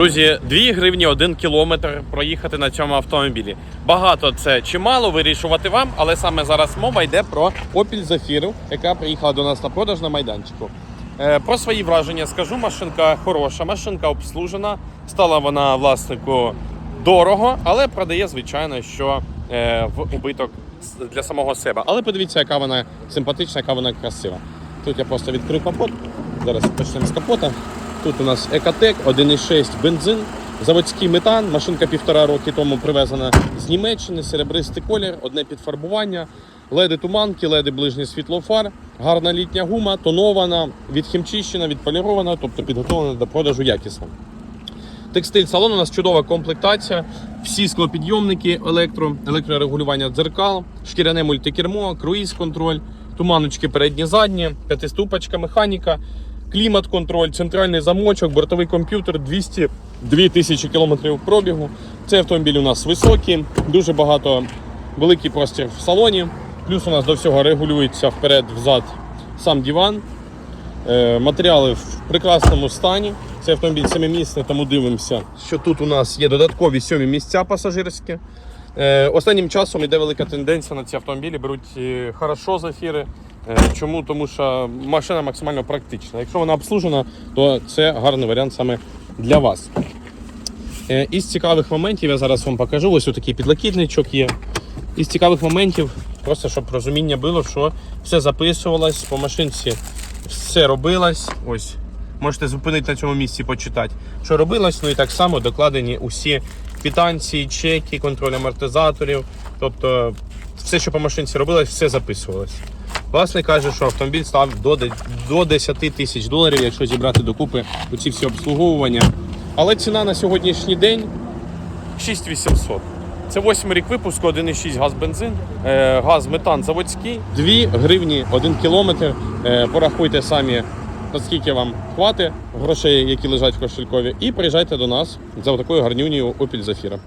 Друзі, 2 гривні 1 кілометр проїхати на цьому автомобілі. Багато це чи мало вирішувати вам, але саме зараз мова йде про Opel Zafira, яка приїхала до нас на продаж на майданчику. Е, Про свої враження скажу. Машинка хороша, машинка обслужена. Стала вона власнику дорого, але продає, звичайно, що е, в убиток для самого себе. Але подивіться, яка вона симпатична, яка вона красива. Тут я просто відкрив капот. Зараз почнемо з капота. Тут у нас Екотек 1,6 бензин, заводський метан. Машинка півтора роки тому привезена з Німеччини, серебристий колір, одне підфарбування, леди туманки, леди ближнє світло фар, гарна літня гума, тонована, відхімчищена, відполірована, тобто підготовлена до продажу якісно. Текстиль салон у нас чудова комплектація. Всі склопідйомники, електро, електрорегулювання дзеркал, шкіряне мультикермо, круїз-контроль, туманочки передні задні, п'ятиступочка, механіка, клімат-контроль, центральний замочок, бортовий комп'ютер, 202 тисячі кілометрів пробігу. Цей автомобіль у нас високий, дуже багато великий простір в салоні. Плюс у нас до всього регулюється вперед-взад сам диван. Е, Матеріали в прекрасному стані. Це автомобіль семимісний, тому дивимося, що тут у нас є додаткові сьомі місця пасажирські. Е, Останнім часом йде велика тенденція на ці автомобілі. Беруть е, хорошо зафіри. Е, Чому? Тому що машина максимально практична. Якщо вона обслужена, то це гарний варіант саме для вас. Е, Із цікавих моментів я зараз вам покажу. Ось такий підлокітничок є. Із цікавих моментів, просто щоб розуміння було, що все записувалось по машинці, все робилось. Ось. Можете зупинити на цьому місці почитати, що робилось. Ну і так само докладені усі квитанції, чеки, контроль амортизаторів. Тобто все, що по машинці робилось, все записувалось. Власник каже, що автомобіль став до, до 10 тисяч доларів, якщо зібрати докупи оці всі обслуговування. Але ціна на сьогоднішній день 6800. Це 8 рік випуску, 1,6 газ бензин, е, газ метан заводський. 2 гривні 1 кілометр. Е, Порахуйте самі, наскільки вам хватить грошей, які лежать в кошелькові, і приїжджайте до нас за такою гарнюнію Opel Zafira.